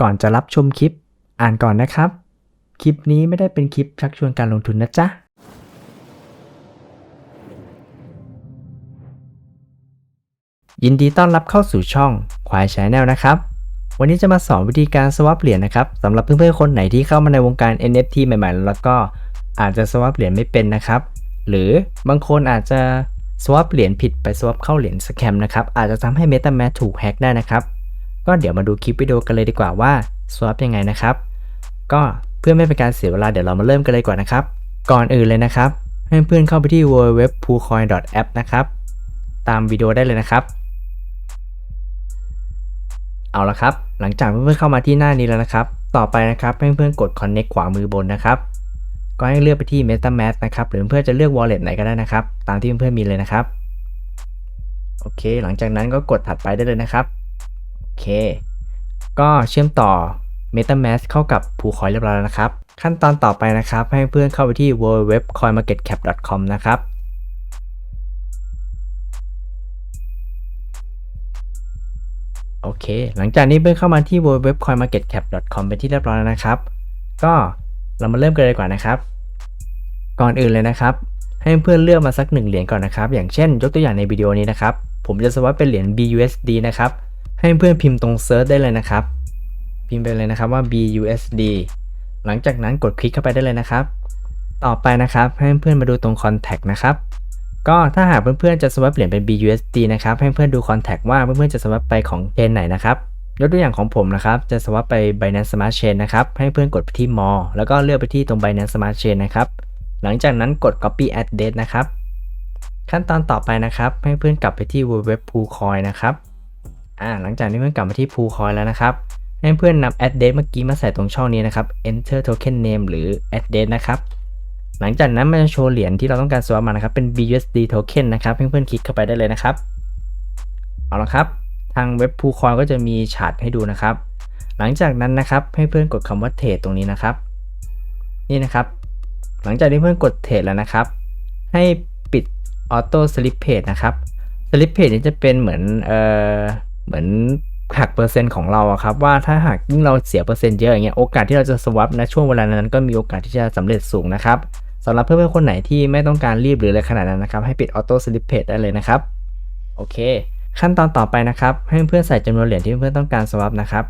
ก่อนจะรับชมคลิป อ่านก่อนนะครับ คลิปนี้ไม่ได้เป็นคลิปชักชวนการลงทุนนะจ๊ะ ยินดีต้อนรับเข้าสู่ช่องควายชาแนลนะครับ วันนี้จะมาสอนวิธีการสวอปเหรียญนะครับสำหรับเพื่อนๆคนไหนที่เข้ามาในวงการ NFT ใหม่ๆ แล้วก็อาจจะสวอปเหรียญไม่เป็นนะครับ หรือบางคนอาจจะสวอปเหรียญผิดไปสวอปเข้าเหรียญสแคมนะครับอาจจะทำให้ MetaMask ถูกแฮ็กได้นะครับ ก็เดี๋ยวมาดูคลิปวิดีโอกันเลยดีกว่าว่า swap ยังไงนะครับ ก็เพื่อไม่เป็นการเสียเวลาเดี๋ยวเรามาเริ่มกันเลยก่อนนะครับ ก่อนอื่นเลยนะครับ ให้เพื่อนเข้าไปที่ www.poolcoin.app นะครับ ตามวิดีโอได้เลยนะครับ เอาละครับ หลังจากเพื่อนๆเข้ามาที่หน้านี้แล้วนะครับ ต่อไปนะครับให้เพื่อนกด connect ขวามือบนนะครับ ก็ให้เลือกไปที่ MetaMask นะครับ หรือเพื่อนจะเลือก wallet ไหนก็ได้นะครับ ตามที่เพื่อนๆมีเลยนะครับ โอเค หลังจากนั้นก็กดถัดไปได้เลยนะครับ เค ก็เชื่อมต่อ MetaMask เข้ากับ Poolcoin เรียบร้อยแล้วนะครับ ขั้นตอนต่อไปนะครับ ให้เพื่อนเข้าไปที่ www.coinmarketcap.com นะครับโอเค หลังจากนี้เพื่อนเข้ามาที่ www.coinmarketcap.com เป็นที่เรียบร้อยแล้วนะครับ ก็เรามาเริ่มกันเลยดีกว่านะครับ ก่อนอื่นเลยนะครับ ให้เพื่อนเลือกมาสักหนึ่งเหรียญก่อนนะครับ อย่างเช่น ยกตัวอย่างในวิดีโอนี้นะครับ ผมจะสวัสดเป็นเหรียญ BUSD นะครับ ให้เพื่อนพิมพ์ตรงเซิร์ชได้เลยนะครับ พิมพ์ไปเลยนะครับว่า BUSD หลังจากนั้นกดคลิกเข้าไปได้เลยนะครับ ต่อไปนะครับ ให้เพื่อนมาดูตรง Contact นะครับ ก็ถ้าหากเพื่อนๆจะสวัสดเหรียญเป็น BUSD นะครับ ให้เพื่อนดู Contact ว่าเพื่อนๆจะสวัสดไปของเชนไหนนะครับ ยกตัวอย่างของผมนะครับ จะสวัสดไป Binance Smart Chain นะครับ ให้เพื่อนกดไปที่ More แล้วก็เลือกไปที่ตรง Binance Smart Chain นะครับ หลังจากนั้นกด Copy Address นะครับ ขั้นตอนต่อไปนะครับ ให้เพื่อนกลับไปที่ www Poolcoin นะครับ อ่าหลังจากนี้เพื่อนกลับมาที่ Poolcoin แล้วนะครับให้เพื่อนนำ address เมื่อกี้มาใส่ตรงช่องนี้นะครับ enter token name หรือ address นะครับ หลังจากนั้นมันจะโชว์เหรียญที่เราต้องการ swap มานะครับเป็น BUSD token นะครับ เพื่อนคลิกเข้าไปได้เลยนะครับ เอาละครับ ทางเว็บ Poolcoin ก็จะมีชาร์ตให้ดูนะครับ หลังจากนั้นนะครับให้เพื่อนกดคำว่า trade ตรงนี้นะครับ นี่นะครับ หลังจากที่เพื่อนกด trade แล้วนะครับ ให้ปิด auto slip page นะครับ slip page นี้จะเป็นเหมือนเอ่อ เหมือนหักเปอร์เซ็นต์ของเราอะครับว่าถ้าหากยิ่งเราเสียเปอร์เซ็นต์เยอะอย่างเงี้ยโอกาสที่เราจะ swap นะช่วงเวลานั้นก็มีโอกาสที่จะสำเร็จสูงนะครับสำหรับเพื่อนๆคนไหนที่ไม่ต้องการรีบหรืออะไรขนาดนั้นนะครับ ให้ปิด auto slip page ได้เลยนะครับ โอเค ขั้นตอนต่อไปนะครับ ให้เพื่อนใส่จำนวนเหรียญที่เพื่อนต้องการ swap นะครับ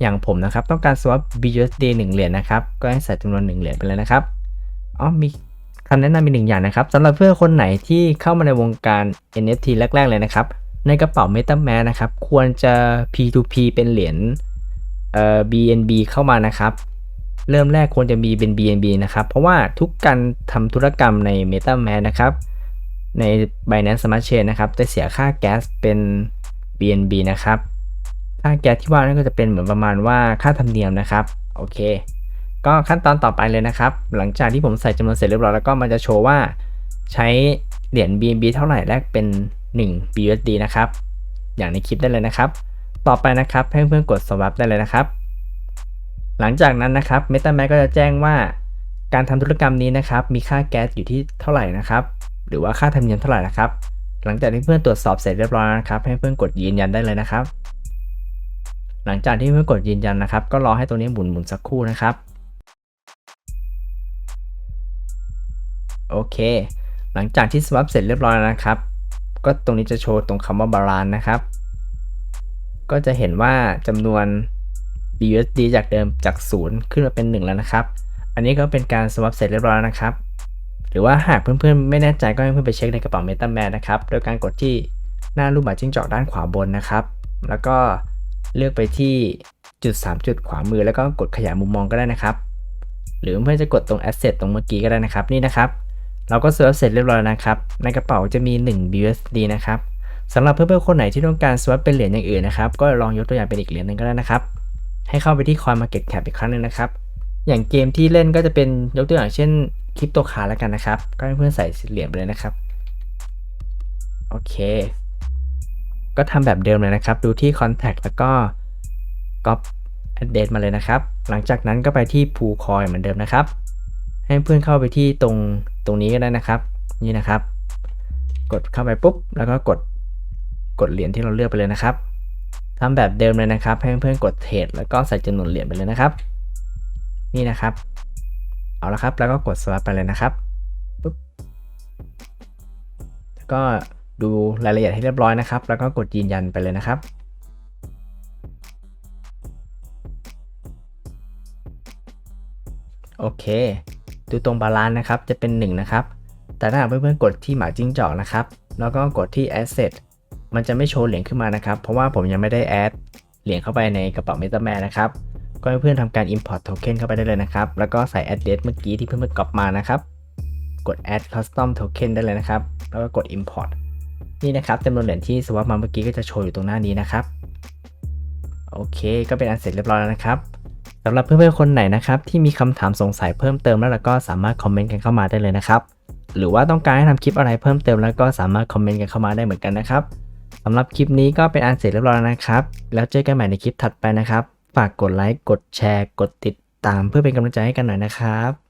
อย่างผมนะครับต้องการ swap BUSD 1 เหรียญนะครับก็ให้ใส่จำนวน 1 เหรียญไปเลยนะครับอ๋อมีคำแนะนำมีหนึ่งอย่างนะครับสำหรับเพื่อนคนไหนที่เข้ามาในวงการ NFT แรก ๆ เลยนะครับ ในกระเป๋า MetaMask นะครับ ควรจะ P2P เป็นเหรียญเอ่อ BNB เข้ามานะครับ เริ่มแรกควรจะมีเป็น BNB นะครับ เพราะว่าทุกการทำธุรกรรมใน MetaMask นะครับ ใน Binance Smart Chain นะครับ จะเสียค่าแก๊สเป็น BNB นะครับ ค่าแก๊สที่ว่านั่นก็จะเป็นเหมือนประมาณว่าค่าธรรมเนียมนะครับ โอเค ก็ขั้นตอนต่อไปเลยนะครับ หลังจากที่ผมใส่จำนวนเสร็จเรียบร้อยแล้วก็มันจะโชว์ว่าใช้เหรียญ BNB เท่าไหร่แลกเป็น 1 BUSD นะครับ อย่างในคลิปได้เลยนะครับ ต่อไปนะครับให้เพื่อนกด swap ได้เลยนะครับ หลังจากนั้นนะครับ MetaMask ก็จะแจ้งว่า การทำธุรกรรมนี้นะครับ มีค่าแก๊สอยู่ที่เท่าไหร่นะครับ หรือว่าค่าธรรมเนียมเท่าไหร่นะครับ หลังจากที่เพื่อนตรวจสอบเสร็จเรียบร้อยแล้วนะครับ ให้เพื่อนกดยืนยันได้เลยนะครับ หลังจากที่เพื่อนกดยืนยันนะครับ ก็รอให้ตัวนี้หมุนหมุนสักครู่นะครับโอเค หลังจากที่ swap เสร็จเรียบร้อยแล้วนะครับ ก็ตรงนี้จะโชว์ตรงคำว่า balance นะครับ ก็จะเห็นว่าจำนวน BUSD จากเดิมจาก 0 ขึ้นมาเป็น 1 แล้วนะครับ อันนี้ก็เป็นการ swap เสร็จเรียบร้อยแล้วนะครับ หรือว่าหากเพื่อนๆ ไม่แน่ใจก็ให้เพื่อนไปเช็คในกระเป๋า MetaMask นะครับ โดยการกดที่หน้ารูปหมาจิ้งจอกด้านขวาบนนะครับ แล้วก็เลือกไปที่จุด 3 จุดขวามือแล้วก็กดขยายมุมมองก็ได้นะครับ หรือเพื่อนจะกดตรง Asset ตรงเมื่อกี้ก็ได้นะครับนี่นะครับ เราก็ swap เสร็จเรียบร้อยนะครับ ในกระเป๋าจะมี 1 BUSD นะครับสำหรับเพื่อนๆคนไหนที่ต้องการ swap เป็นเหรียญอย่างอื่นนะครับ ก็ลองยกตัวอย่างเป็นอีกเหรียญหนึ่งก็ได้นะครับ ให้เข้าไปที่ CoinMarketCap อีกครั้งหนึงนะครับ อย่างเกมที่เล่นก็จะเป็นยกตัวอย่างเช่นคริปโตคาแล้วกันนะครับ ก็ให้เพื่อนใส่เหรียญไปเลยนะครับ โอเค ก็ทำแบบเดิมเลยนะครับ ดูที่ Contact แล้วก็ Copy Address มาเลยนะครับ หลังจากนั้นก็ไปที่ Poolcoin เหมือนเดิมนะครับ ให้เพื่อนเข้าไปที่ตรงตรงนี้ก็ได้นะครับ นี่นะครับ กดเข้าไปปุ๊บ แล้วก็กดกดเหรียญที่เราเลือกไปเลยนะครับทำแบบเดิมเลยนะครับ ให้เพื่อนกดเทรดแล้วก็ใส่จำนวนเหรียญไปเลยนะครับ นี่นะครับ เอาละครับ แล้วก็กดสวัสไปเลยนะครับปุ๊บแล้วก็ดูรายละเอียดให้เรียบร้อยนะครับ แล้วก็กดยืนยันไปเลยนะครับโอเค ดูตรงบาลานซ์นะครับจะเป็น 1 นะครับ แต่ถ้าหากเพื่อนๆกดที่หมาจิ้งจอกนะครับ แล้วก็กดที่ Asset มันจะไม่โชว์เหรียญขึ้นมานะครับ เพราะว่าผมยังไม่ได้แอดเหรียญเข้าไปในกระเป๋า MetaMask นะครับ ก็ให้เพื่อนทำการ Import Token เข้าไปได้เลยนะครับ แล้วก็ใส่ address เมื่อกี้ที่เพื่อนๆกรอบมานะครับ กด add custom token ได้เลยนะครับ แล้วก็กด import นี่นะครับจำนวนเหรียญที่สวอปมาเมื่อกี้ก็จะโชว์อยู่ตรงหน้านี้นะครับ โอเค ก็เป็นอันเสร็จเรียบร้อยแล้วนะครับ สำหรับเพื่อนๆคนไหนนะครับที่มีคำถามสงสัยเพิ่มเติมแล้วก็สามารถคอมเมนต์กันเข้ามาได้เลยนะครับหรือว่าต้องการให้ทำคลิปอะไรเพิ่มเติมแล้วก็สามารถคอมเมนต์กันเข้ามาได้เหมือนกันนะครับสำหรับคลิปนี้ก็เป็นอันเสร็จเรียบร้อยแล้วนะครับ แล้วเจอกันใหม่ในคลิปถัดไปนะครับ ฝากกดไลค์ กดแชร์ กดติดตามเพื่อเป็นกำลังใจให้กันหน่อยนะครับ